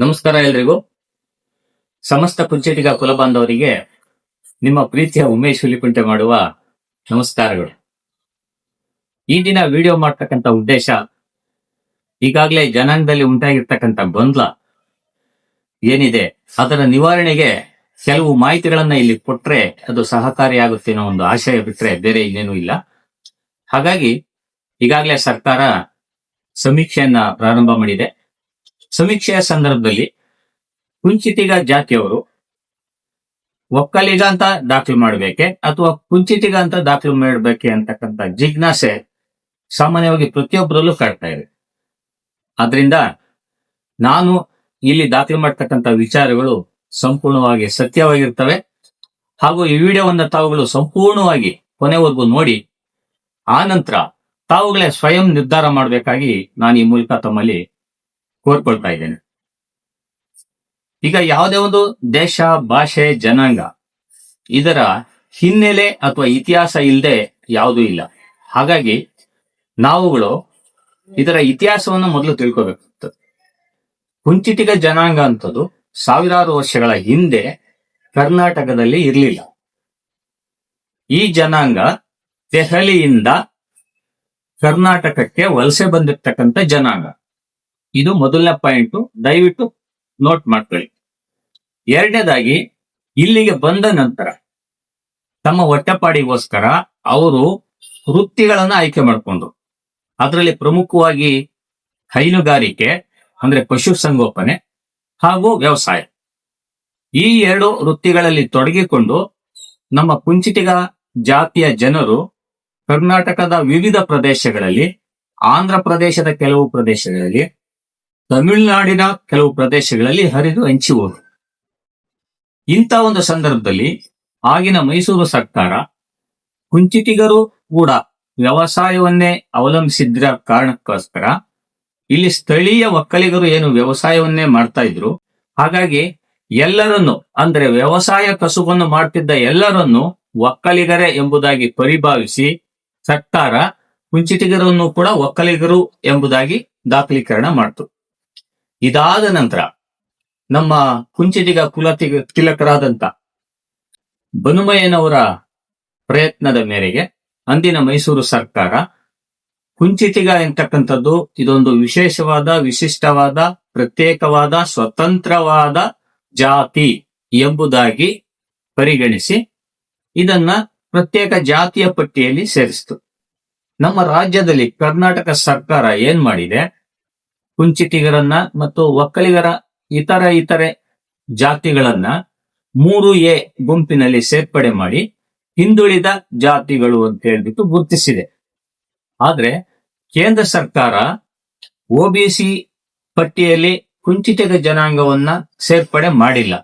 ನಮಸ್ಕಾರ ಎಲ್ರಿಗೂ. ಸಮಸ್ತ ಕುಂಚಿಟಿಗ ಕುಲಬಾಂಧವರಿಗೆ ನಿಮ್ಮ ಪ್ರೀತಿಯ ಉಮೇಶ್ ಹುಲಿಕುಂಟೆ ಮಾಡುವ ನಮಸ್ಕಾರಗಳು. ಈ ದಿನ ವಿಡಿಯೋ ಮಾಡ್ತಕ್ಕಂಥ ಉದ್ದೇಶ, ಈಗಾಗಲೇ ಜನಾಂಗದಲ್ಲಿ ಉಂಟಾಗಿರ್ತಕ್ಕಂಥ ಗೊಂದಲ ಏನಿದೆ, ಅದರ ನಿವಾರಣೆಗೆ ಕೆಲವು ಮಾಹಿತಿಗಳನ್ನ ಇಲ್ಲಿ ಕೊಟ್ರೆ ಅದು ಸಹಕಾರಿಯಾಗುತ್ತೆ ಅನ್ನೋ ಒಂದು ಆಶಯ ಬಿಟ್ರೆ ಬೇರೆ ಇನ್ನೇನು ಇಲ್ಲ. ಹಾಗಾಗಿ, ಈಗಾಗಲೇ ಸರ್ಕಾರ ಸಮೀಕ್ಷೆಯನ್ನ ಪ್ರಾರಂಭ ಮಾಡಿದೆ. ಸಮೀಕ್ಷೆಯ ಸಂದರ್ಭದಲ್ಲಿ ಕುಂಚಿತಿಗ ಜಾತಿಯವರು ಒಕ್ಕಲಿಗ ಅಂತ ದಾಖಲು ಮಾಡಬೇಕೆ ಅಥವಾ ಕುಂಚಿತಿಗ ಅಂತ ದಾಖಲು ಮಾಡಬೇಕೆ ಅಂತಕ್ಕಂಥ ಜಿಜ್ಞಾಸೆ ಸಾಮಾನ್ಯವಾಗಿ ಪ್ರತಿಯೊಬ್ಬರಲ್ಲೂ ಕಾಡ್ತಾ ಇದೆ. ಆದ್ರಿಂದ ನಾನು ಇಲ್ಲಿ ದಾಖಲು ಮಾಡ್ತಕ್ಕಂಥ ವಿಚಾರಗಳು ಸಂಪೂರ್ಣವಾಗಿ ಸತ್ಯವಾಗಿರ್ತವೆ. ಹಾಗೂ ಈ ವಿಡಿಯೋವನ್ನು ತಾವುಗಳು ಸಂಪೂರ್ಣವಾಗಿ ಕೊನೆವರೆಗೂ ನೋಡಿ, ಆ ನಂತರ ತಾವುಗಳೇ ಸ್ವಯಂ ನಿರ್ಧಾರ ಮಾಡಬೇಕಾಗಿ ನಾನು ಈ ಮೂಲಕ ತಮ್ಮಲ್ಲಿ ಕೋರ್ಕೊಳ್ತಾ ಇದ್ದೇನೆ. ಈಗ ಯಾವುದೇ ಒಂದು ದೇಶ, ಭಾಷೆ, ಜನಾಂಗ ಇದರ ಹಿನ್ನೆಲೆ ಅಥವಾ ಇತಿಹಾಸ ಇಲ್ಲದೆ ಯಾವುದೂ ಇಲ್ಲ. ಹಾಗಾಗಿ ನಾವುಗಳು ಇದರ ಇತಿಹಾಸವನ್ನು ಮೊದಲು ತಿಳ್ಕೋಬೇಕಾಗ್ತದೆ ಕುಂಚಿಟಿಗ ಜನಾಂಗ ಅಂತದ್ದು ಸಾವಿರಾರು ವರ್ಷಗಳ ಹಿಂದೆ ಕರ್ನಾಟಕದಲ್ಲಿ ಇರಲಿಲ್ಲ. ಈ ಜನಾಂಗ ದೆಹಲಿಯಿಂದ ಕರ್ನಾಟಕಕ್ಕೆ ವಲಸೆ ಬಂದಿರ್ತಕ್ಕಂಥ ಜನಾಂಗ. ಇದು ಮೊದಲನೇ ಪಾಯಿಂಟ್ ದಯವಿಟ್ಟು ನೋಟ್ ಮಾಡ್ಕೊಳ್ಳಿ. ಎರಡನೇದಾಗಿ, ಇಲ್ಲಿಗೆ ಬಂದ ನಂತರ ತಮ್ಮ ಹೊಟ್ಟೆಪಾಡಿಗೋಸ್ಕರ ಅವರು ವೃತ್ತಿಗಳನ್ನ ಆಯ್ಕೆ ಮಾಡಿಕೊಂಡ್ರು ಅದರಲ್ಲಿ ಪ್ರಮುಖವಾಗಿ ಹೈನುಗಾರಿಕೆ, ಅಂದ್ರೆ ಪಶುಸಂಗೋಪನೆ ಹಾಗೂ ವ್ಯವಸಾಯ. ಈ ಎರಡು ವೃತ್ತಿಗಳಲ್ಲಿ ತೊಡಗಿಕೊಂಡು ನಮ್ಮ ಕುಂಚಿಟಿಗ ಜಾತಿಯ ಜನರು ಕರ್ನಾಟಕದ ವಿವಿಧ ಪ್ರದೇಶಗಳಲ್ಲಿ, ಆಂಧ್ರ ಪ್ರದೇಶದ ಕೆಲವು ಪ್ರದೇಶಗಳಲ್ಲಿ ತಮಿಳುನಾಡಿನ ಕೆಲವು ಪ್ರದೇಶಗಳಲ್ಲಿ ಹರಿದು ಹಂಚಿ ಹೋದರು ಇಂಥ ಒಂದು ಸಂದರ್ಭದಲ್ಲಿ ಆಗಿನ ಮೈಸೂರು ಸರ್ಕಾರ ಕುಂಚಿಟಿಗರು ಕೂಡ ವ್ಯವಸಾಯವನ್ನೇ ಅವಲಂಬಿಸಿದ್ರ ಕಾರಣಕ್ಕೋಸ್ಕರ ಇಲ್ಲಿ ಸ್ಥಳೀಯ ಒಕ್ಕಲಿಗರು ಏನು ವ್ಯವಸಾಯವನ್ನೇ ಮಾಡ್ತಾ ಇದ್ರು. ಹಾಗಾಗಿ ಎಲ್ಲರನ್ನು, ಅಂದ್ರೆ ವ್ಯವಸಾಯ ಕಸುಬನ್ನು ಮಾಡ್ತಿದ್ದ ಎಲ್ಲರನ್ನು ಒಕ್ಕಲಿಗರೇ ಎಂಬುದಾಗಿ ಪರಿಭಾವಿಸಿ ಸರ್ಕಾರ ಕುಂಚಿಟಿಗರನ್ನು ಕೂಡ ಒಕ್ಕಲಿಗರು ಎಂಬುದಾಗಿ ದಾಖಲೀಕರಣ ಮಾಡ್ತು. ಇದಾದ ನಂತರ ನಮ್ಮ ಕುಂಚಿಟಿಗ ಕುಲ ತಿಲಕರಾದಂಥ ಬನುಮಯ್ಯನವರ ಪ್ರಯತ್ನದ ಮೇರೆಗೆ ಅಂದಿನ ಮೈಸೂರು ಸರ್ಕಾರ ಕುಂಚಿತಿಗ ಎಂತಕ್ಕಂಥದ್ದು ಇದೊಂದು ವಿಶೇಷವಾದ, ವಿಶಿಷ್ಟವಾದ, ಪ್ರತ್ಯೇಕವಾದ, ಸ್ವತಂತ್ರವಾದ ಜಾತಿ ಎಂಬುದಾಗಿ ಪರಿಗಣಿಸಿ ಇದನ್ನ ಪ್ರತ್ಯೇಕ ಜಾತಿಯ ಪಟ್ಟಿಯಲ್ಲಿ ಸೇರಿಸಿತು. ನಮ್ಮ ರಾಜ್ಯದಲ್ಲಿ ಕರ್ನಾಟಕ ಸರ್ಕಾರ ಏನ್ ಮಾಡಿದೆ? ಕುಂಚಿಟಿಗರನ್ನ ಮತ್ತು ಒಕ್ಕಲಿಗರ ಇತರ ಇತರೆ ಜಾತಿಗಳನ್ನ ಮೂರು ಎ ಗುಂಪಿನಲ್ಲಿ ಸೇರ್ಪಡೆ ಮಾಡಿ ಹಿಂದುಳಿದ ಜಾತಿಗಳು ಅಂತ ಹೇಳ್ಬಿಟ್ಟು ಗುರುತಿಸಿದೆ. ಆದ್ರೆ ಕೇಂದ್ರ ಸರ್ಕಾರ ಒಬಿಸಿ ಪಟ್ಟಿಯಲ್ಲಿ ಕುಂಚಿತಿಗ ಜನಾಂಗವನ್ನ ಸೇರ್ಪಡೆ ಮಾಡಿಲ್ಲ.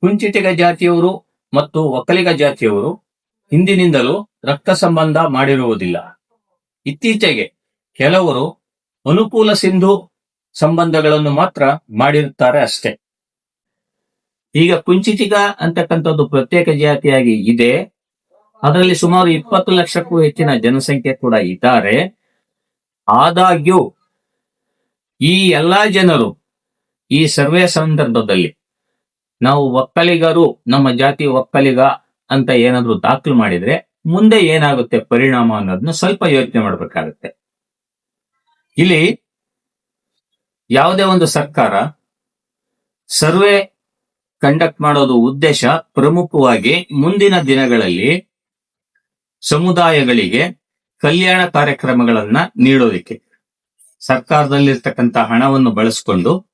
ಕುಂಚಿತಿಗ ಜಾತಿಯವರು ಮತ್ತು ಒಕ್ಕಲಿಗ ಜಾತಿಯವರು ಹಿಂದಿನಿಂದಲೂ ರಕ್ತ ಸಂಬಂಧ ಮಾಡಿರುವುದಿಲ್ಲ. ಇತ್ತೀಚೆಗೆ ಕೆಲವರು ಅನುಕೂಲ ಸಿಂಧು ಸಂಬಂಧಗಳನ್ನು ಮಾತ್ರ ಮಾಡಿರುತ್ತಾರೆ ಅಷ್ಟೇ. ಈಗ ಕುಂಚಿಟಿಗ ಅಂತಕ್ಕಂಥದ್ದು ಪ್ರತ್ಯೇಕ ಜಾತಿಯಾಗಿ ಇದೆ. ಅದರಲ್ಲಿ ಸುಮಾರು ಇಪ್ಪತ್ತು ಲಕ್ಷಕ್ಕೂ ಹೆಚ್ಚಿನ ಜನಸಂಖ್ಯೆ ಕೂಡ ಇದ್ದಾರೆ. ಆದಾಗ್ಯೂ ಈ ಎಲ್ಲಾ ಜನರು ಈ ಸರ್ವೆ ಸಂದರ್ಭದಲ್ಲಿ ನಾವು ಒಕ್ಕಲಿಗರು, ನಮ್ಮ ಜಾತಿ ಒಕ್ಕಲಿಗ ಅಂತ ಏನಾದ್ರೂ ದಾಖಲು ಮಾಡಿದ್ರೆ ಮುಂದೆ ಏನಾಗುತ್ತೆ ಪರಿಣಾಮ ಅನ್ನೋದನ್ನ ಸ್ವಲ್ಪ ಯೋಚನೆ ಮಾಡಬೇಕಾಗುತ್ತೆ. ಇಲ್ಲಿ ಯಾವುದೇ ಒಂದು ಸರ್ಕಾರ ಸರ್ವೆ ಕಂಡಕ್ಟ್ ಮಾಡೋದು ಉದ್ದೇಶ ಪ್ರಮುಖವಾಗಿ ಮುಂದಿನ ದಿನಗಳಲ್ಲಿ ಸಮುದಾಯಗಳಿಗೆ ಕಲ್ಯಾಣ ಕಾರ್ಯಕ್ರಮಗಳನ್ನ ನೀಡೋದಿಕ್ಕೆ. ಸರ್ಕಾರದಲ್ಲಿರ್ತಕ್ಕಂಥ ಹಣವನ್ನು ಬಳಸಿಕೊಂಡು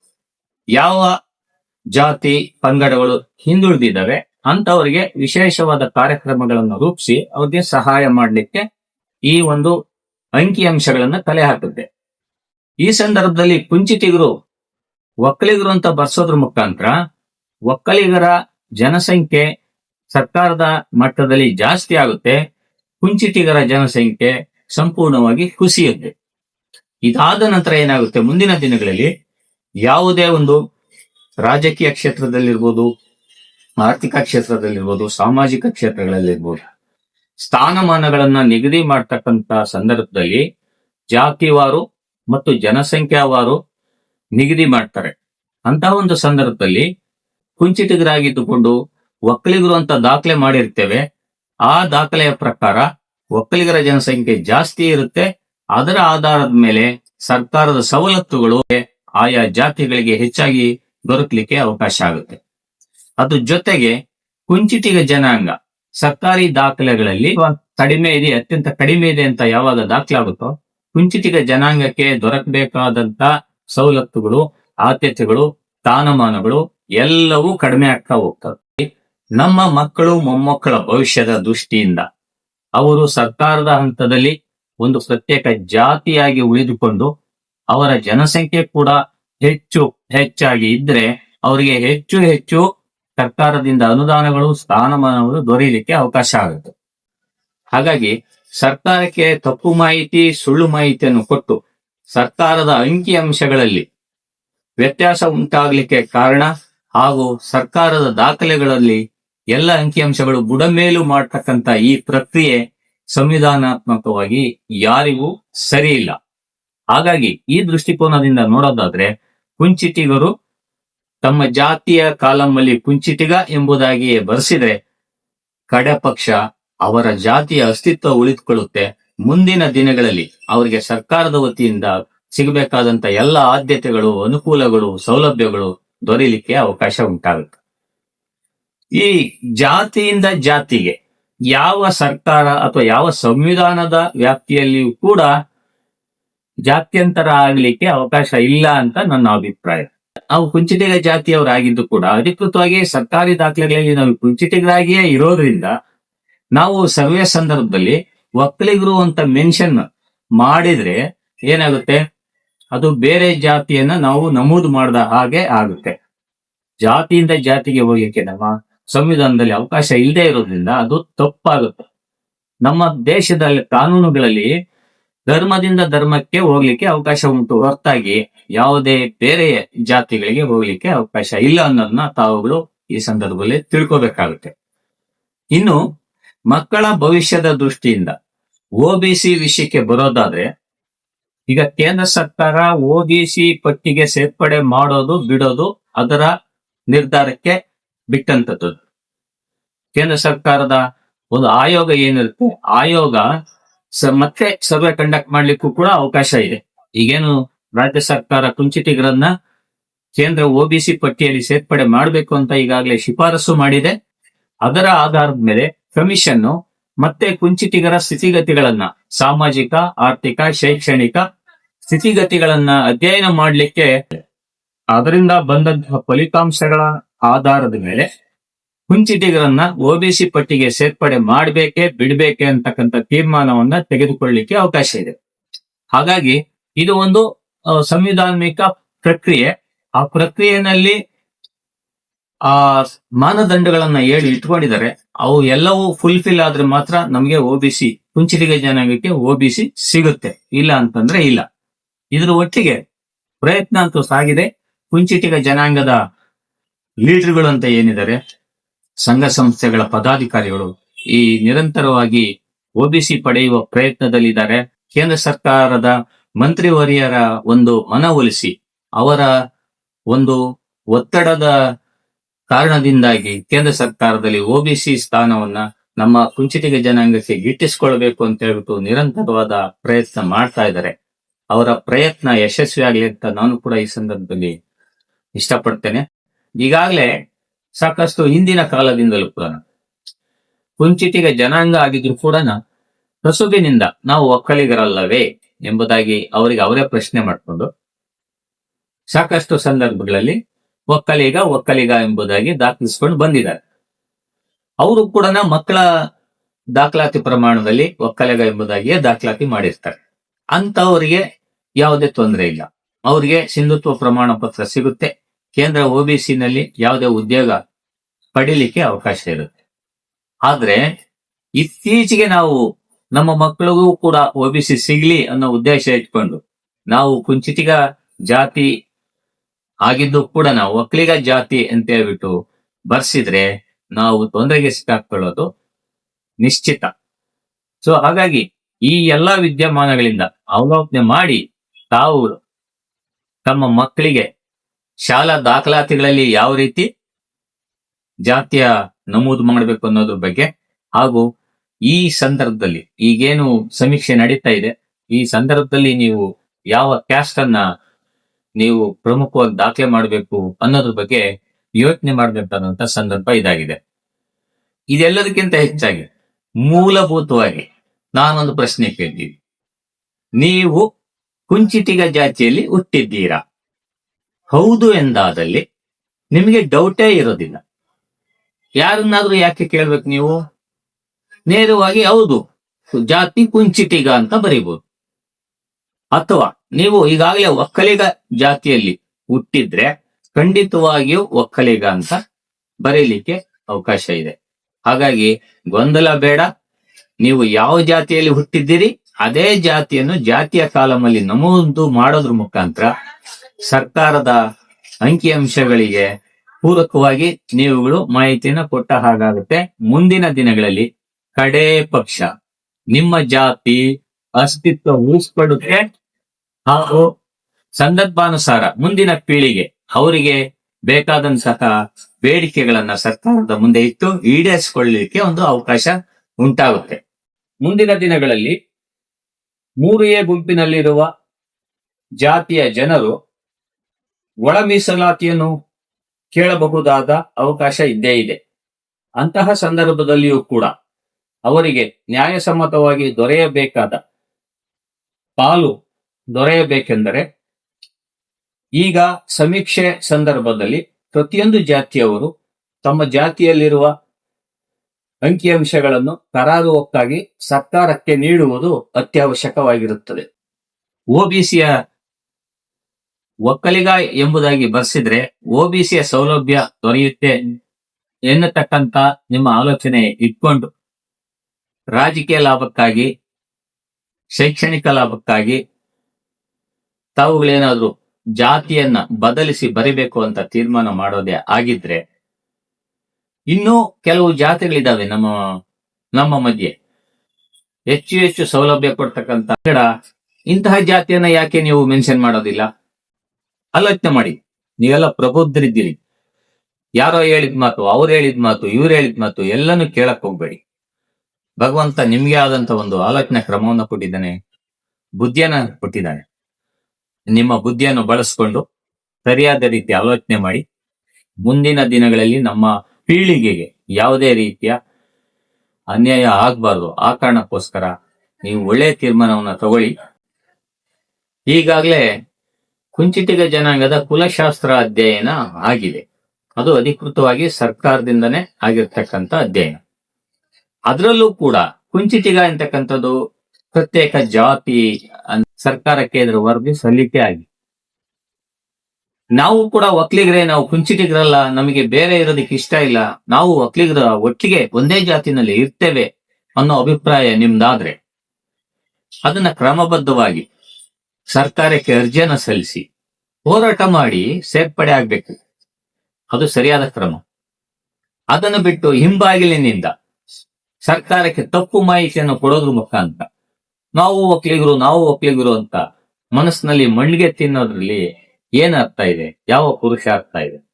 ಯಾವ ಜಾತಿ, ಪಂಗಡಗಳು ಹಿಂದುಳಿದಿದ್ದಾವೆ ಅಂತವರಿಗೆ ವಿಶೇಷವಾದ ಕಾರ್ಯಕ್ರಮಗಳನ್ನು ರೂಪಿಸಿ ಅವ್ರಿಗೆ ಸಹಾಯ ಮಾಡಲಿಕ್ಕೆ ಈ ಒಂದು ಅಂಕಿಅಂಶಗಳನ್ನು ಕಲೆ ಹಾಕುತ್ತೆ. ಈ ಸಂದರ್ಭದಲ್ಲಿ ಕುಂಚಿತಿಗರು ಒಕ್ಕಲಿಗರು ಅಂತ ಬರ್ಸೋದ್ರ ಮುಖಾಂತರ ಒಕ್ಕಲಿಗರ ಜನಸಂಖ್ಯೆ ಸರ್ಕಾರದ ಮಟ್ಟದಲ್ಲಿ ಜಾಸ್ತಿ ಆಗುತ್ತೆ. ಕುಂಚಿತಿಗರ ಜನಸಂಖ್ಯೆ ಸಂಪೂರ್ಣವಾಗಿ ಕುಸಿಯುತ್ತೆ. ಇದಾದ ನಂತರ ಏನಾಗುತ್ತೆ? ಮುಂದಿನ ದಿನಗಳಲ್ಲಿ ಯಾವುದೇ ಒಂದು ರಾಜಕೀಯ ಕ್ಷೇತ್ರದಲ್ಲಿರ್ಬೋದು, ಆರ್ಥಿಕ ಕ್ಷೇತ್ರದಲ್ಲಿರ್ಬೋದು, ಸಾಮಾಜಿಕ ಕ್ಷೇತ್ರಗಳಲ್ಲಿರ್ಬೋದು, ಸ್ಥಾನಮಾನಗಳನ್ನ ನಿಗದಿ ಮಾಡ್ತಕ್ಕಂತ ಸಂದರ್ಭದಲ್ಲಿ ಜಾತಿವಾರು ಮತ್ತು ಜನಸಂಖ್ಯಾವಾರು ನಿಗದಿ ಮಾಡ್ತಾರೆ. ಅಂತ ಒಂದು ಸಂದರ್ಭದಲ್ಲಿ ಕುಂಚಿಟಿಗರಾಗಿದ್ದುಕೊಂಡು ಒಕ್ಕಲಿಗರು ಅಂತ ದಾಖಲೆ ಮಾಡಿರ್ತೇವೆ. ಆ ದಾಖಲೆಯ ಪ್ರಕಾರ ಒಕ್ಕಲಿಗರ ಜನಸಂಖ್ಯೆ ಜಾಸ್ತಿ ಇರುತ್ತೆ. ಅದರ ಆಧಾರದ ಮೇಲೆ ಸರ್ಕಾರದ ಸವಲತ್ತುಗಳು ಆಯಾ ಜಾತಿಗಳಿಗೆ ಹೆಚ್ಚಾಗಿ ದೊರಕಲಿಕ್ಕೆ ಅವಕಾಶ ಆಗುತ್ತೆ. ಅದ್ರ ಜೊತೆಗೆ ಕುಂಚಿಟಿಗ ಜನಾಂಗ ಸರ್ಕಾರಿ ದಾಖಲೆಗಳಲ್ಲಿ ಕಡಿಮೆ ಇದೆ, ಅತ್ಯಂತ ಕಡಿಮೆ ಇದೆ ಅಂತ ಯಾವಾಗ ದಾಖಲಾಗುತ್ತೋ ಕುಂಚಿಟಿಗ ಜನಾಂಗಕ್ಕೆ ದೊರಕಬೇಕಾದಂತ ಸವಲತ್ತುಗಳು, ಆದ್ಯತೆಗಳು, ಸ್ಥಾನಮಾನಗಳು ಎಲ್ಲವೂ ಕಡಿಮೆ ಆಗ್ತಾ ಹೋಗ್ತವೆ. ನಮ್ಮ ಮಕ್ಕಳು ಮೊಮ್ಮಕ್ಕಳ ಭವಿಷ್ಯದ ದೃಷ್ಟಿಯಿಂದ ಅವರು ಸರ್ಕಾರದ ಹಂತದಲ್ಲಿ ಒಂದು ಪ್ರತ್ಯೇಕ ಜಾತಿಯಾಗಿ ಉಳಿದುಕೊಂಡು ಅವರ ಜನಸಂಖ್ಯೆ ಕೂಡ ಹೆಚ್ಚು ಹೆಚ್ಚಾಗಿ ಇದ್ರೆ ಅವರಿಗೆ ಹೆಚ್ಚು ಹೆಚ್ಚು ಸರ್ಕಾರದಿಂದ ಅನುದಾನಗಳು, ಸ್ಥಾನಮಾನಗಳು ದೊರೆಯಲಿಕ್ಕೆ ಅವಕಾಶ ಆಗುತ್ತೆ. ಹಾಗಾಗಿ ಸರ್ಕಾರಕ್ಕೆ ತಪ್ಪು ಮಾಹಿತಿ, ಸುಳ್ಳು ಮಾಹಿತಿಯನ್ನು ಕೊಟ್ಟು ಸರ್ಕಾರದ ಅಂಕಿ ಅಂಶಗಳಲ್ಲಿ ವ್ಯತ್ಯಾಸ ಉಂಟಾಗಲಿಕ್ಕೆ ಕಾರಣ ಹಾಗೂ ಸರ್ಕಾರದ ದಾಖಲೆಗಳಲ್ಲಿ ಎಲ್ಲ ಅಂಕಿಅಂಶಗಳು ಬುಡಮೇಲು ಮಾಡತಕ್ಕಂತ ಈ ಪ್ರಕ್ರಿಯೆ ಸಂವಿಧಾನಾತ್ಮಕವಾಗಿ ಯಾರಿಗೂ ಸರಿ ಇಲ್ಲ. ಹಾಗಾಗಿ ಈ ದೃಷ್ಟಿಕೋನದಿಂದ ನೋಡೋದಾದ್ರೆ ಕುಂಚಿಟಿಗರು ತಮ್ಮ ಜಾತಿಯ ಕಾಲಂನಲ್ಲಿ ಕುಂಚಿಟಿಗ ಎಂಬುದಾಗಿಯೇ ಬರೆಸಿದ್ರೆ ಕಡೆ ಪಕ್ಷ ಅವರ ಜಾತಿಯ ಅಸ್ತಿತ್ವ ಉಳಿದುಕೊಳ್ಳುತ್ತೆ. ಮುಂದಿನ ದಿನಗಳಲ್ಲಿ ಅವರಿಗೆ ಸರ್ಕಾರದ ವತಿಯಿಂದ ಸಿಗಬೇಕಾದಂತ ಎಲ್ಲ ಆದ್ಯತೆಗಳು, ಅನುಕೂಲಗಳು, ಸೌಲಭ್ಯಗಳು ದೊರೆಯಲಿಕ್ಕೆ ಅವಕಾಶ ಉಂಟಾಗುತ್ತೆ. ಈ ಜಾತಿಯಿಂದ ಜಾತಿಗೆ ಯಾವ ಸರ್ಕಾರ ಅಥವಾ ಯಾವ ಸಂವಿಧಾನದ ವ್ಯಾಪ್ತಿಯಲ್ಲಿಯೂ ಕೂಡ ಜಾತ್ಯಂತರ ಆಗ್ಲಿಕ್ಕೆ ಅವಕಾಶ ಇಲ್ಲ ಅಂತ ನನ್ನ ಅಭಿಪ್ರಾಯ. ನಾವು ಕುಂಚಿಟಿಗ ಜಾತಿಯವರಾಗಿದ್ದು ಕೂಡ ಅಧಿಕೃತವಾಗಿ ಸರ್ಕಾರಿ ದಾಖಲೆಗಳಲ್ಲಿ ನಾವು ಕುಂಚಿಟಿಗರಾಗಿಯೇ ಇರೋದ್ರಿಂದ ನಾವು ಸರ್ವೆ ಸಂದರ್ಭದಲ್ಲಿ ಒಕ್ಕಲಿಗರು ಅಂತ ಮೆನ್ಷನ್ ಮಾಡಿದ್ರೆ ಏನಾಗುತ್ತೆ? ಅದು ಬೇರೆ ಜಾತಿಯನ್ನ ನಾವು ನಮೂದು ಮಾಡಿದ ಹಾಗೆ ಆಗುತ್ತೆ. ಜಾತಿಯಿಂದ ಜಾತಿಗೆ ಹೋಗಕ್ಕೆ ನಮ್ಮ ಸಂವಿಧಾನದಲ್ಲಿ ಅವಕಾಶ ಇಲ್ಲದೆ ಇರೋದ್ರಿಂದ ಅದು ತಪ್ಪಾಗುತ್ತೆ. ನಮ್ಮ ದೇಶದಲ್ಲಿ ಕಾನೂನುಗಳಲ್ಲಿ ಧರ್ಮದಿಂದ ಧರ್ಮಕ್ಕೆ ಹೋಗ್ಲಿಕ್ಕೆ ಅವಕಾಶ ಉಂಟು. ಹೊರತಾಗಿ ಯಾವುದೇ ಬೇರೆ ಜಾತಿಗಳಿಗೆ ಹೋಗ್ಲಿಕ್ಕೆ ಅವಕಾಶ ಇಲ್ಲ ಅನ್ನೋದನ್ನ ತಾವುಗಳು ಈ ಸಂದರ್ಭದಲ್ಲಿ ತಿಳ್ಕೊಬೇಕಾಗುತ್ತೆ. ಇನ್ನು ಮಕ್ಕಳ ಭವಿಷ್ಯದ ದೃಷ್ಟಿಯಿಂದ ಒಬಿಸಿ ವಿಷಯಕ್ಕೆ ಬರೋದಾದ್ರೆ, ಈಗ ಕೇಂದ್ರ ಸರ್ಕಾರ ಒಬಿಸಿ ಪಟ್ಟಿಗೆ ಸೇರ್ಪಡೆ ಮಾಡೋದು, ಬಿಡೋದು ಅದರ ನಿರ್ಧಾರಕ್ಕೆ ಬಿಟ್ಟಂತದ್ದು. ಕೇಂದ್ರ ಸರ್ಕಾರದ ಒಂದು ಆಯೋಗ ಏನಿರುತ್ತೆ, ಆಯೋಗ ಸ- ಮತ್ತೆ ಸರ್ವೆ ಕಂಡಕ್ಟ್ ಮಾಡ್ಲಿಕ್ಕೂ ಕೂಡ ಅವಕಾಶ ಇದೆ. ಈಗೇನು ರಾಜ್ಯ ಸರ್ಕಾರ ಕುಂಚಿಟಿಗರನ್ನ ಕೇಂದ್ರ ಒಬಿಸಿ ಪಟ್ಟಿಯಲ್ಲಿ ಸೇರ್ಪಡೆ ಮಾಡಬೇಕು ಅಂತ ಈಗಾಗಲೇ ಶಿಫಾರಸು ಮಾಡಿದೆ. ಅದರ ಆಧಾರದ ಮೇಲೆ ಕಮಿಷನ್ ಮತ್ತೆ ಕುಂಚಿಟಿಗರ ಸ್ಥಿತಿಗತಿಗಳನ್ನ, ಸಾಮಾಜಿಕ, ಆರ್ಥಿಕ, ಶೈಕ್ಷಣಿಕ ಸ್ಥಿತಿಗತಿಗಳನ್ನ ಅಧ್ಯಯನ ಮಾಡಲಿಕ್ಕೆ ಅದರಿಂದ ಬಂದಂತಹ ಫಲಿತಾಂಶಗಳ ಆಧಾರದ ಮೇಲೆ ಕುಂಚಿಟಿಗರನ್ನ ಒಬಿಸಿ ಪಟ್ಟಿಗೆ ಸೇರ್ಪಡೆ ಮಾಡಬೇಕೆ, ಬಿಡಬೇಕೆ ಅಂತಕ್ಕಂಥ ತೀರ್ಮಾನವನ್ನ ತೆಗೆದುಕೊಳ್ಳಲಿಕ್ಕೆ ಅವಕಾಶ ಇದೆ. ಹಾಗಾಗಿ ಇದು ಒಂದು ಸಂವಿಧಾನಿಕ ಪ್ರಕ್ರಿಯೆ. ಆ ಪ್ರಕ್ರಿಯೆನಲ್ಲಿ ಆ ಮಾನದಂಡಗಳನ್ನ ಹೇಳಿ ಇಟ್ಕೊಂಡಿದ್ದಾರೆ. ಅವು ಎಲ್ಲವೂ ಫುಲ್ಫಿಲ್ ಆದ್ರೆ ಮಾತ್ರ ನಮಗೆ ಸಿ ಕುಂಚಿಟಿಗ ಜನಾಂಗಕ್ಕೆ ಒಬಿಸಿ ಸಿಗುತ್ತೆ. ಇಲ್ಲ ಅಂತಂದ್ರೆ ಇಲ್ಲ. ಇದ್ರ ಒಟ್ಟಿಗೆ ಪ್ರಯತ್ನ ಅಂತೂ ಸಾಗಿದೆ. ಕುಂಚಿಟಿಗ ಜನಾಂಗದ ಲೀಡರ್ಗಳು ಅಂತ ಏನಿದ್ದಾರೆ? ಸಂಘ ಸಂಸ್ಥೆಗಳ ಪದಾಧಿಕಾರಿಗಳು ಈ ನಿರಂತರವಾಗಿ ಒಬಿಸಿ ಪಡೆಯುವ ಪ್ರಯತ್ನದಲ್ಲಿದ್ದಾರೆ. ಕೇಂದ್ರ ಸರ್ಕಾರದ ಮಂತ್ರಿವರಿಯರ ಒಂದು ಮನವೊಲಿಸಿ ಅವರ ಒಂದು ಒತ್ತಡದ ಕಾರಣದಿಂದಾಗಿ ಕೇಂದ್ರ ಸರ್ಕಾರದಲ್ಲಿ ಒಬಿಸಿ ಸ್ಥಾನವನ್ನ ನಮ್ಮ ಕುಂಚಿಟಿಗ ಜನಾಂಗಕ್ಕೆ ಗಿಟ್ಟಿಸಿಕೊಳ್ಬೇಕು ಅಂತ ಹೇಳ್ಬಿಟ್ಟು ನಿರಂತರವಾದ ಪ್ರಯತ್ನ ಮಾಡ್ತಾ ಇದ್ದಾರೆ. ಅವರ ಪ್ರಯತ್ನ ಯಶಸ್ವಿ ಆಗ್ಲಿ ಅಂತ ನಾನು ಕೂಡ ಈ ಸಂದರ್ಭದಲ್ಲಿ ಇಷ್ಟಪಡ್ತೇನೆ. ಈಗಾಗಲೇ ಸಾಕಷ್ಟು ಹಿಂದಿನ ಕಾಲದಿಂದಲೂ ಕೂಡ ಕುಂಚಿಟಿಗ ಜನಾಂಗ ಆಗಿದ್ರು ಕೂಡ ಕಸುಬಿನಿಂದ ನಾವು ಒಕ್ಕಲಿಗರಲ್ಲವೇ ಎಂಬುದಾಗಿ ಅವರಿಗೆ ಅವರೇ ಪ್ರಶ್ನೆ ಮಾಡಿಕೊಂಡು ಸಾಕಷ್ಟು ಸಂದರ್ಭಗಳಲ್ಲಿ ಒಕ್ಕಲಿಗ ಒಕ್ಕಲಿಗ ಎಂಬುದಾಗಿ ದಾಖಲಿಸಿಕೊಂಡು ಬಂದಿದ್ದಾರೆ. ಅವರು ಕೂಡ ಮಕ್ಕಳ ದಾಖಲಾತಿ ಪ್ರಮಾಣದಲ್ಲಿ ಒಕ್ಕಲಿಗ ಎಂಬುದಾಗಿಯೇ ದಾಖಲಾತಿ ಮಾಡಿರ್ತಾರೆ. ಅಂತವರಿಗೆ ಯಾವುದೇ ತೊಂದರೆ ಇಲ್ಲ. ಅವರಿಗೆ ಸಿಂಧುತ್ವ ಪ್ರಮಾಣ ಪತ್ರ ಸಿಗುತ್ತೆ. ಕೇಂದ್ರ ಒಬಿಸಿ ನಲ್ಲಿ ಯಾವುದೇ ಉದ್ಯೋಗ ಪಡಿಲಿಕ್ಕೆ ಅವಕಾಶ ಇರುತ್ತೆ. ಆದ್ರೆ ಇತ್ತೀಚೆಗೆ ನಾವು ನಮ್ಮ ಮಕ್ಕಳಿಗೂ ಕೂಡ ಒಬಿಸಿ ಸಿಗ್ಲಿ ಅನ್ನೋ ಉದ್ದೇಶ ಇಟ್ಕೊಂಡು ನಾವು ಕುಂಚಿತಿಗ ಜಾತಿ ಆಗಿದ್ದು ಕೂಡ ನಾವು ಒಕ್ಕಲಿಗ ಜಾತಿ ಅಂತ ಹೇಳ್ಬಿಟ್ಟು ಬರ್ಸಿದ್ರೆ ನಾವು ತೊಂದರೆಗೆ ಸಿಕ್ಕಾಕೊಳ್ಳೋದು ನಿಶ್ಚಿತ. ಸೊ ಹಾಗಾಗಿ ಈ ಎಲ್ಲಾ ವಿದ್ಯಮಾನಗಳಿಂದ ಅವಲೋಕನೆ ಮಾಡಿ ತಾವು ತಮ್ಮ ಮಕ್ಕಳಿಗೆ ಶಾಲಾ ದಾಖಲಾತಿಗಳಲ್ಲಿ ಯಾವ ರೀತಿ ಜಾತಿಯ ನಮೂದು ಮಾಡಬೇಕು ಅನ್ನೋದ್ರ ಬಗ್ಗೆ ಹಾಗೂ ಈ ಸಂದರ್ಭದಲ್ಲಿ ಈಗೇನು ಸಮೀಕ್ಷೆ ನಡೀತಾ ಇದೆ, ಈ ಸಂದರ್ಭದಲ್ಲಿ ನೀವು ಯಾವ ಕ್ಯಾಸ್ಟ್ ಅನ್ನ ನೀವು ಪ್ರಮುಖವಾಗಿ ದಾಖಲೆ ಮಾಡಬೇಕು ಅನ್ನೋದ್ರ ಬಗ್ಗೆ ಯೋಚನೆ ಮಾಡಬೇಕಾದಂತ ಸಂದರ್ಭ ಇದಾಗಿದೆ. ಇದೆಲ್ಲದಕ್ಕಿಂತ ಹೆಚ್ಚಾಗಿ ಮೂಲಭೂತವಾಗಿ ನಾನೊಂದು ಪ್ರಶ್ನೆ ಕೇಳ್ತೀನಿ. ನೀವು ಕುಂಚಿಟಿಗ ಜಾತಿಯಲ್ಲಿ ಹುಟ್ಟಿದ್ದೀರಾ? ಹೌದು ಎಂದಾದಲ್ಲಿ ನಿಮಗೆ ಡೌಟೇ ಇರೋದಿಲ್ಲ. ಯಾರನ್ನಾದ್ರೂ ಯಾಕೆ ಕೇಳ್ಬೇಕು ನೀವು? ನೇರವಾಗಿ ಹೌದು, ಜಾತಿ ಕುಂಚಿಟಿಗ ಅಂತ ಬರೀಬಹುದು ಅಥವಾ ನೀವು ಈಗಾಗಲೇ ಒಕ್ಕಲಿಗ ಜಾತಿಯಲ್ಲಿ ಹುಟ್ಟಿದ್ರೆ ಖಂಡಿತವಾಗಿಯೂ ಒಕ್ಕಲಿಗ ಅಂತ ಬರೀಲಿಕ್ಕೆ ಅವಕಾಶ ಇದೆ. ಹಾಗಾಗಿ ಗೊಂದಲ ಬೇಡ. ನೀವು ಯಾವ ಜಾತಿಯಲ್ಲಿ ಹುಟ್ಟಿದ್ದೀರಿ, ಅದೇ ಜಾತಿಯನ್ನು ಜಾತಿಯ ಕಾಲಮಲ್ಲಿ ನಮೂದು ಮಾಡೋದ್ರ ಮುಖಾಂತರ ಸರ್ಕಾರದ ಅಂಕಿಅಂಶಗಳಿಗೆ ಪೂರಕವಾಗಿ ನೀವುಗಳು ಮಾಹಿತಿಯನ್ನು ಕೊಟ್ಟ ಹಾಗಾಗುತ್ತೆ. ಮುಂದಿನ ದಿನಗಳಲ್ಲಿ ಕಡೇ ಪಕ್ಷ ನಿಮ್ಮ ಜಾತಿ ಅಸ್ತಿತ್ವ ಉಳಿಸ್ಕೊಳ್ಳುತ್ತೆ. ಹಾಗೂ ಸಂದರ್ಭಾನುಸಾರ ಮುಂದಿನ ಪೀಳಿಗೆ ಅವರಿಗೆ ಬೇಕಾದಂತಹ ಬೇಡಿಕೆಗಳನ್ನ ಸರ್ಕಾರದ ಮುಂದೆ ಇಟ್ಟು ಈಡೇರಿಸಿಕೊಳ್ಳಲಿಕ್ಕೆ ಒಂದು ಅವಕಾಶ ಉಂಟಾಗುತ್ತೆ. ಮುಂದಿನ ದಿನಗಳಲ್ಲಿ ಮೂರು ಎ ಗುಂಪಿನಲ್ಲಿರುವ ಜಾತಿಯ ಜನರು ಒಳ ಮೀಸಲಾತಿಯನ್ನು ಕೇಳಬಹುದಾದ ಅವಕಾಶ ಇದ್ದೇ ಇದೆ. ಅಂತಹ ಸಂದರ್ಭದಲ್ಲಿಯೂ ಕೂಡ ಅವರಿಗೆ ನ್ಯಾಯಸಮ್ಮತವಾಗಿ ದೊರೆಯಬೇಕಾದ ಪಾಲು ದೊರೆಯಬೇಕೆಂದರೆ ಈಗ ಸಮೀಕ್ಷೆ ಸಂದರ್ಭದಲ್ಲಿ ಪ್ರತಿಯೊಂದು ಜಾತಿಯವರು ತಮ್ಮ ಜಾತಿಯಲ್ಲಿರುವ ಅಂಕಿಅಂಶಗಳನ್ನು ಕರಾರುವಕ್ಕಾಗಿ ಸರ್ಕಾರಕ್ಕೆ ನೀಡುವುದು ಅತ್ಯವಶ್ಯಕವಾಗಿರುತ್ತದೆ. ಒಬಿಸಿಯ ಒಕ್ಕಲಿಗ ಎಂಬುದಾಗಿ ಬರೆಸಿದ್ರೆ ಒಬಿಸಿಯ ಸೌಲಭ್ಯ ದೊರೆಯುತ್ತೆ ಎನ್ನತಕ್ಕಂತ ನಿಮ್ಮ ಆಲೋಚನೆ ಇಟ್ಕೊಂಡು ರಾಜಕೀಯ ಲಾಭಕ್ಕಾಗಿ, ಶೈಕ್ಷಣಿಕ ಲಾಭಕ್ಕಾಗಿ ತಾವುಗಳೇನಾದ್ರೂ ಜಾತಿಯನ್ನ ಬದಲಿಸಿ ಬರಿಬೇಕು ಅಂತ ತೀರ್ಮಾನ ಮಾಡೋದೇ ಆಗಿದ್ರೆ ಇನ್ನೂ ಕೆಲವು ಜಾತಿಗಳಿದಾವೆ ನಮ್ಮ ನಮ್ಮ ಮಧ್ಯೆ. ಹೆಚ್ಚು ಹೆಚ್ಚು ಸೌಲಭ್ಯ ಕೊಡ್ತಕ್ಕಂತ ಕಡ ಇಂತಹ ಜಾತಿಯನ್ನ ಯಾಕೆ ನೀವು ಮೆನ್ಷನ್ ಮಾಡೋದಿಲ್ಲ? ಆಲೋಚನೆ ಮಾಡಿ. ನೀವೆಲ್ಲ ಪ್ರಬುದ್ಧರಿದ್ದೀರಿ. ಯಾರೋ ಹೇಳಿದ ಮಾತು, ಅವ್ರು ಹೇಳಿದ ಮಾತು, ಇವ್ರು ಹೇಳಿದ ಮಾತು ಎಲ್ಲನೂ ಕೇಳಕ್ ಹೋಗ್ಬೇಡಿ. ಭಗವಂತ ನಿಮ್ಗೆ ಆದಂತ ಒಂದು ಆಲೋಚನಾ ಕ್ರಮವನ್ನು ಕೊಟ್ಟಿದ್ದಾನೆ, ಬುದ್ಧಿಯನ್ನ ಕೊಟ್ಟಿದ್ದಾನೆ. ನಿಮ್ಮ ಬುದ್ಧಿಯನ್ನು ಬಳಸಿಕೊಂಡು ಸರಿಯಾದ ರೀತಿ ಆಲೋಚನೆ ಮಾಡಿ ಮುಂದಿನ ದಿನಗಳಲ್ಲಿ ನಮ್ಮ ಪೀಳಿಗೆಗೆ ಯಾವುದೇ ರೀತಿಯ ಅನ್ಯಾಯ ಆಗಬಾರ್ದು. ಆ ಕಾರಣಕ್ಕೋಸ್ಕರ ನೀವು ಒಳ್ಳೆಯ ತೀರ್ಮಾನವನ್ನು ತಗೊಳ್ಳಿ. ಈಗಾಗಲೇ ಕುಂಚಿಟಿಗ ಜನಾಂಗದ ಕುಲಶಾಸ್ತ್ರ ಅಧ್ಯಯನ ಆಗಿದೆ. ಅದು ಅಧಿಕೃತವಾಗಿ ಸರ್ಕಾರದಿಂದನೇ ಆಗಿರ್ತಕ್ಕಂಥ ಅಧ್ಯಯನ. ಅದರಲ್ಲೂ ಕೂಡ ಕುಂಚಿಟಿಗ ಅಂತಕ್ಕಂಥದ್ದು ಪ್ರತ್ಯೇಕ ಜಾತಿ ಸರ್ಕಾರಕ್ಕೆ ಇದರ ವರದಿ ಸಲ್ಲಿಕೆ ಆಗಿ. ನಾವು ಕೂಡ ಒಕ್ಲಿಗ್ರೆ ನಾವು ಕುಂಚಿಟಿಗರಲ್ಲ, ನಮಗೆ ಬೇರೆ ಇರೋದಕ್ಕೆ ಇಷ್ಟ ಇಲ್ಲ. ನಾವು ಒಕ್ಲಿಗರ ಒಟ್ಟಿಗೆ ಒಂದೇ ಜಾತಿನಲ್ಲಿ ಇರ್ತೇವೆ ಅನ್ನೋ ಅಭಿಪ್ರಾಯ ನಿಮ್ದಾದ್ರೆ, ಅದನ್ನ ಕ್ರಮಬದ್ಧವಾಗಿ ಸರ್ಕಾರಕ್ಕೆ ಅರ್ಜಿಯನ್ನ ಸಲ್ಲಿಸಿ, ಹೋರಾಟ ಮಾಡಿ ಸೇರ್ಪಡೆ ಆಗ್ಬೇಕು. ಅದು ಸರಿಯಾದ ಕ್ರಮ. ಅದನ್ನು ಬಿಟ್ಟು ಹಿಂಬಾಗಿಲಿನಿಂದ ಸರ್ಕಾರಕ್ಕೆ ತಪ್ಪು ಮಾಹಿತಿಯನ್ನು ಕೊಡೋದ್ರ ಮುಖಾಂತರ ನಾವು ಒಕ್ಕಲಿಗರು ನಾವು ಒಕ್ಕಲಿಗರು ಅಂತ ಮನಸ್ಸಿನಲ್ಲಿ ಮಣ್ಣಿಗೆ ತಿನ್ನೋದ್ರಲ್ಲಿ ಏನ್ ಅರ್ಥ ಇದೆ? ಯಾವ ಪುರುಷ ಅರ್ಥ ಇದೆ?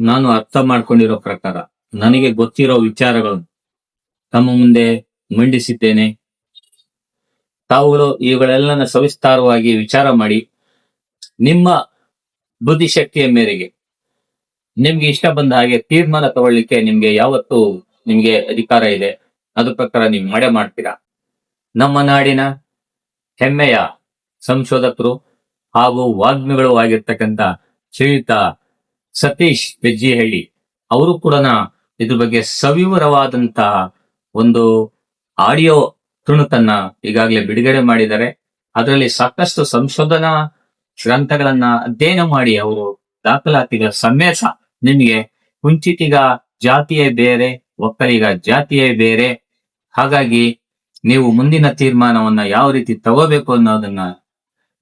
ನಾನು ಅರ್ಥ ಮಾಡ್ಕೊಂಡಿರೋ ಪ್ರಕಾರ ನನಗೆ ಗೊತ್ತಿರೋ ವಿಚಾರಗಳು ತಮ್ಮ ಮುಂದೆ ಮಂಡಿಸಿದ್ದೇನೆ. ತಾವುಗಳು ಇವುಗಳೆಲ್ಲನ ಸವಿಸ್ತಾರವಾಗಿ ವಿಚಾರ ಮಾಡಿ ನಿಮ್ಮ ಬುದ್ಧಿಶಕ್ತಿಯ ಮೇರೆಗೆ ನಿಮ್ಗೆ ಇಷ್ಟ ಬಂದ ಹಾಗೆ ತೀರ್ಮಾನ ತಗೊಳ್ಳಿಕ್ಕೆ ನಿಮ್ಗೆ ಯಾವತ್ತು ನಿಮ್ಗೆ ಅಧಿಕಾರ ಇದೆ. ಅದ್ರ ಪ್ರಕಾರ ನೀವು ಮಾಡೇ ಮಾಡ್ತೀರಾ? ನಮ್ಮ ನಾಡಿನ ಹೆಮ್ಮೆಯ ಸಂಶೋಧಕರು ಹಾಗೂ ವಾಗ್ಮಿಗಳು ಆಗಿರ್ತಕ್ಕಂಥ ಶ್ರೀಯುತ ಸತೀಶ್ ಬೆಜ್ಜಿಹಳ್ಳಿ, ಅವರು ಕೂಡ ಇದ್ರ ಬಗ್ಗೆ ಸವಿವರವಾದಂತಹ ಒಂದು ಆಡಿಯೋ ತುಣುಕನ್ನ ಈಗಾಗಲೇ ಬಿಡುಗಡೆ ಮಾಡಿದ್ದಾರೆ. ಅದರಲ್ಲಿ ಸಾಕಷ್ಟು ಸಂಶೋಧನಾ ಗ್ರಂಥಗಳನ್ನ ಅಧ್ಯಯನ ಮಾಡಿ ಅವರು ದಾಖಲಾತಿಗಳ ಸಮೇತ ನಿಮಗೆ ಕುಂಚಿತಿಗ ಜಾತಿಯೇ ಬೇರೆ, ಒಕ್ಕಲಿಗ ಜಾತಿಯೇ ಬೇರೆ, ಹಾಗಾಗಿ ನೀವು ಮುಂದಿನ ತೀರ್ಮಾನವನ್ನ ಯಾವ ರೀತಿ ತಗೋಬೇಕು ಅನ್ನೋದನ್ನ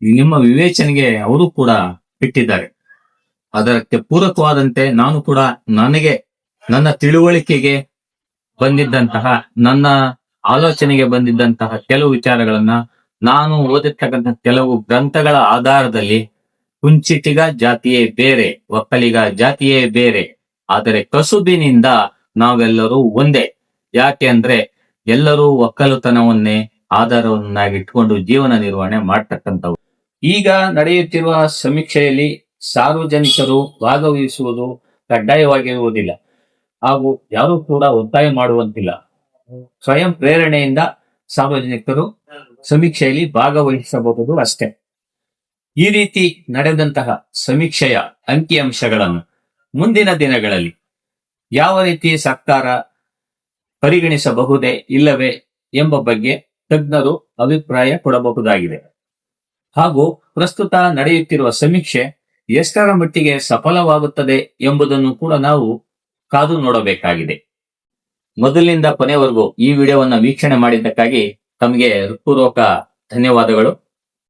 ನಿಮ್ಮ ವಿವೇಚನೆಗೆ ಅವರು ಕೂಡ ಬಿಟ್ಟಿದ್ದಾರೆ ಅದಕ್ಕೆ ಪೂರಕವಾದಂತೆ ನಾನು ಕೂಡ ನನಗೆ, ನನ್ನ ತಿಳುವಳಿಕೆಗೆ ಬಂದಿದ್ದಂತಹ, ನನ್ನ ಆಲೋಚನೆಗೆ ಬಂದಿದ್ದಂತಹ ಕೆಲವು ವಿಚಾರಗಳನ್ನ ನಾನು ಓದಿರ್ತಕ್ಕಂಥ ಕೆಲವು ಗ್ರಂಥಗಳ ಆಧಾರದಲ್ಲಿ ಕುಂಚಿಟಿಗ ಜಾತಿಯೇ ಬೇರೆ, ಒಕ್ಕಲಿಗ ಜಾತಿಯೇ ಬೇರೆ, ಆದರೆ ಕಸುಬಿನಿಂದ ನಾವೆಲ್ಲರೂ ಒಂದೇ. ಯಾಕೆ ಅಂದ್ರೆ ಎಲ್ಲರೂ ಒಕ್ಕಲುತನವನ್ನೇ ಆಧಾರವನ್ನಾಗಿಟ್ಕೊಂಡು ಜೀವನ ನಿರ್ವಹಣೆ ಮಾಡ್ತಕ್ಕಂಥವು ಈಗ ನಡೆಯುತ್ತಿರುವ ಸಮೀಕ್ಷೆಯಲ್ಲಿ ಸಾರ್ವಜನಿಕರು ಭಾಗವಹಿಸುವುದು ಕಡ್ಡಾಯವಾಗಿರುವುದಿಲ್ಲ. ಹಾಗೂ ಯಾರೂ ಕೂಡ ಒತ್ತಾಯ ಮಾಡುವಂತಿಲ್ಲ. ಸ್ವಯಂ ಪ್ರೇರಣೆಯಿಂದ ಸಾರ್ವಜನಿಕರು ಸಮೀಕ್ಷೆಯಲ್ಲಿ ಭಾಗವಹಿಸಬಹುದು ಅಷ್ಟೇ. ಈ ರೀತಿ ನಡೆದಂತಹ ಸಮೀಕ್ಷೆಯ ಅಂಕಿಅಂಶಗಳನ್ನು ಮುಂದಿನ ದಿನಗಳಲ್ಲಿ ಯಾವ ರೀತಿ ಸರ್ಕಾರ ಪರಿಗಣಿಸಬಹುದೇ ಇಲ್ಲವೇ ಎಂಬ ಬಗ್ಗೆ ತಜ್ಞರು ಅಭಿಪ್ರಾಯ ಕೊಡಬಹುದಾಗಿದೆ. ಹಾಗೂ ಪ್ರಸ್ತುತ ನಡೆಯುತ್ತಿರುವ ಸಮೀಕ್ಷೆ ಎಷ್ಟರ ಮಟ್ಟಿಗೆ ಸಫಲವಾಗುತ್ತದೆ ಎಂಬುದನ್ನು ಕೂಡ ನಾವು ಕಾದು ನೋಡಬೇಕಾಗಿದೆ. ಮೊದಲಿನಿಂದ ಕೊನೆವರೆಗೂ ಈ ವಿಡಿಯೋವನ್ನು ವೀಕ್ಷಣೆ ಮಾಡಿದ್ದಕ್ಕಾಗಿ ತಮಗೆ ಹೃತ್ಪೂರ್ವಕ ಧನ್ಯವಾದಗಳು.